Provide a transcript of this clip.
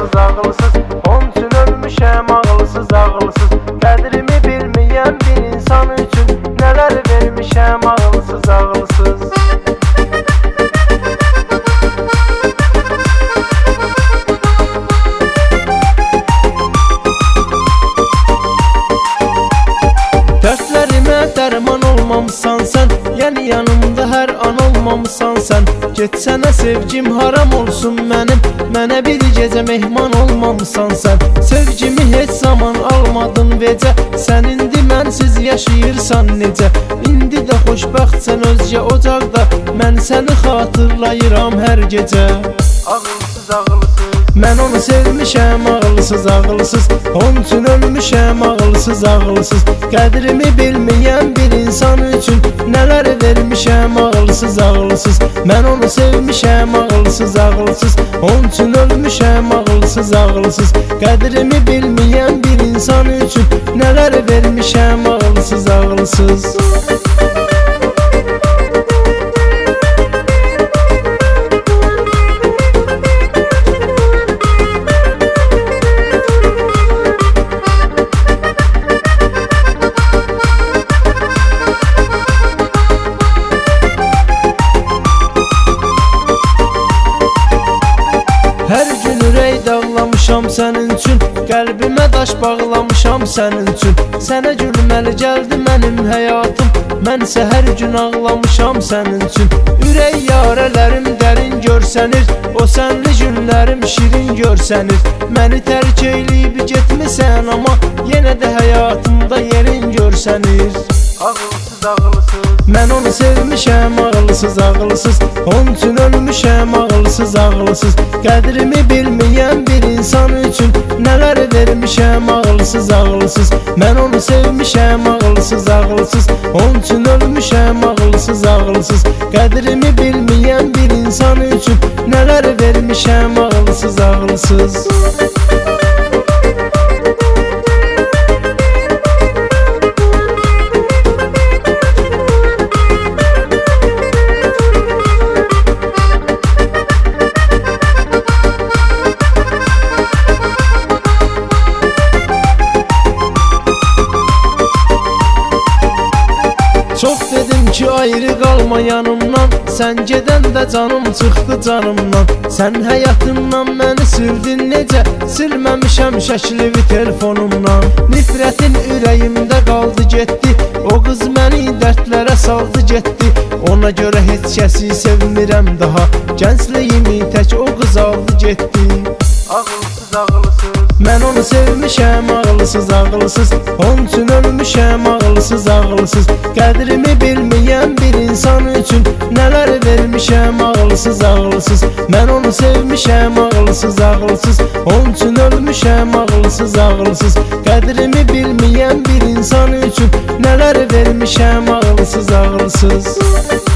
ağılsız ağılsız Onun üçün ölmüşəm ağılsız ağılsız Qədrimi bilməyən bir insan üçün Nələr vermişəm ağılsız ağılsız Dərdlərimə dərman olmamısan sən an olmamısan sən Getsənə sevgim haram olsun mənim Mənə bir gecə mehman olmamısan sən Sevgimi heç zaman almadın vecə Sən indi mənsiz yaşayırsan necə İndi də xoşbəxtsən özgə ocaqda Mən səni xatırlayıram hər gecə Ağılsız ağılsız Mən onu sevmişəm ağılsız ağılsız. Onun üçün ölmüşəm ağılsız ağılsız. Qədrimi bilməyən bir insan üçün Nələr vermişəm ağılsız ağılsız. Mən onu sevmişəm ağılsız ağılsız. Onun üçün ölmüşəm ağılsız ağılsız. Qədrimi bilməyən bir insan üçün Nələr vermişəm ağılsız ağılsız. Hər dağlamışam sənin üçün. Qəlbimə daş bağlamışam sənin üçün. Sənə gülməli gəldi mənim həyatım Mənsə hər gün ağlamışam sənin üçün Ürək yarələrim dərin görsənir O sənli günlərim şirin görsənir Məni tərk eyləyib getmisən amma Yenə də həyatımda yerin görsənir Ağılsız ağılsız Mən onu sevmişəm ağılsız ağılsız Onun üçün ölmüşəm ağılsız ağılsız Qədrimi bilməyən bir insan üçün Nələr vermişəm ağılsız ağılsız Mən onu sevmişəm ağılsız ağılsız Onun üçün ölmüşəm ağılsız ağılsız Qədrimi bilməyən bir insan üçün Nələr vermişəm ağılsız ağılsız Çox dedim ki ayrı qalma yanımdan. Sən gedəndə canım çıxdı canımdan. Sən həyatından məni sildin necə Silməmişəm şəklini telefonumdan. Nifrətin ürəyimdə qaldı getdi O qız məni dərdlərə saldı getdi Ona görə heç kəsi sevmirəm daha. Gəncliyimi tək o qız aldı getdi Ağılsız ağılsız Mən onu sevmişəm ağılsız ağılsız. Onun üçün ölmüşəm ağılsız ağılsız. Qədrimi bilməyən bir insan üçün Nələr vermişəm ağılsız ağılsız. Mən onu sevmişəm ağılsız ağılsız. Onun üçün ölmüşəm ağılsız ağılsız. Qədrimi bilməyən bir insan üçün Nələr vermişəm ağılsız ağılsız